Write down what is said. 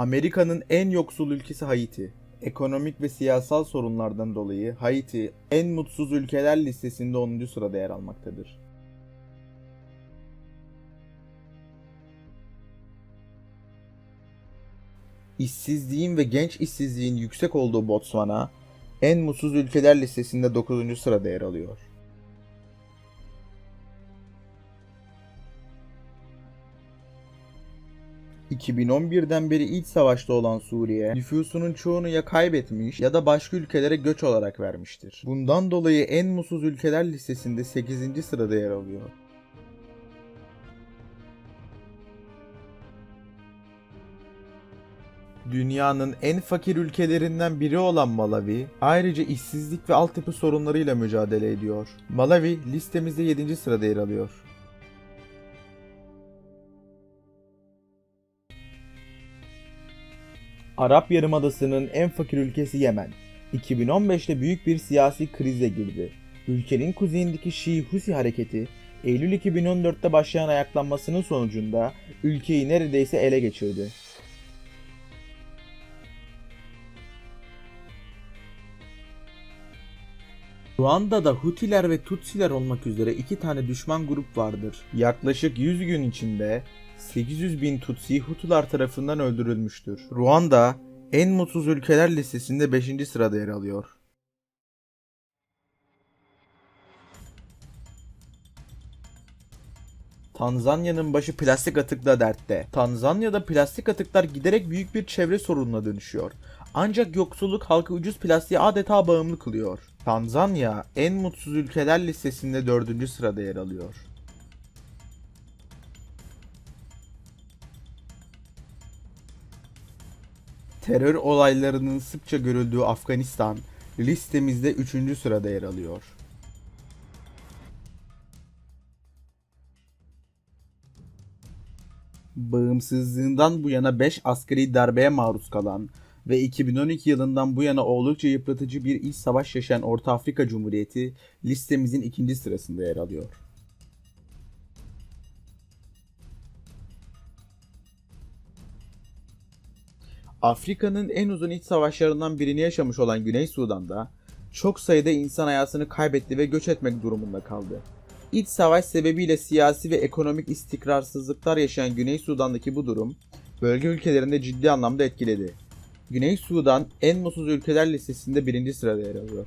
Amerika'nın en yoksul ülkesi Haiti. Ekonomik ve siyasal sorunlardan dolayı Haiti en mutsuz ülkeler listesinde 10. sırada yer almaktadır. İşsizliğin ve genç işsizliğin yüksek olduğu Botswana, en mutsuz ülkeler listesinde 9. sırada yer alıyor. ...2011'den beri iç savaşta olan Suriye, nüfusunun çoğunu ya kaybetmiş ya da başka ülkelere göç olarak vermiştir. Bundan dolayı en mutsuz ülkeler listesinde 8. sırada yer alıyor. Dünyanın en fakir ülkelerinden biri olan Malawi, ayrıca işsizlik ve altyapı sorunlarıyla mücadele ediyor. Malawi listemizde 7. sırada yer alıyor. Arap Yarımadası'nın en fakir ülkesi Yemen, 2015'te büyük bir siyasi krize girdi. Ülkenin kuzeyindeki Şii Husi hareketi, Eylül 2014'te başlayan ayaklanmasının sonucunda ülkeyi neredeyse ele geçirdi. Ruanda'da Hutiler ve Tutsiler olmak üzere iki tane düşman grup vardır. Yaklaşık 100 gün içinde 800 bin Tutsi Hutular tarafından öldürülmüştür. Ruanda en mutsuz ülkeler listesinde 5. sırada yer alıyor. Tanzanya'nın başı plastik atıkla dertte. Tanzanya'da plastik atıklar giderek büyük bir çevre sorununa dönüşüyor. Ancak yoksulluk halkı ucuz plastiğe adeta bağımlı kılıyor. Tanzanya en mutsuz ülkeler listesinde 4. sırada yer alıyor. Terör olaylarının sıkça görüldüğü Afganistan listemizde 3. sırada yer alıyor. Bağımsızlığından bu yana 5 askeri darbeye maruz kalan ve 2012 yılından bu yana oldukça yıpratıcı bir iç savaş yaşayan Orta Afrika Cumhuriyeti listemizin ikinci sırasında yer alıyor. Afrika'nın en uzun iç savaşlarından birini yaşamış olan Güney Sudan'da çok sayıda insan hayatını kaybetti ve göç etmek durumunda kaldı. İç savaş sebebiyle siyasi ve ekonomik istikrarsızlıklar yaşayan Güney Sudan'daki bu durum bölge ülkelerinde ciddi anlamda etkiledi. Güney Sudan en mutsuz ülkeler listesinde birinci sırada yer alıyor.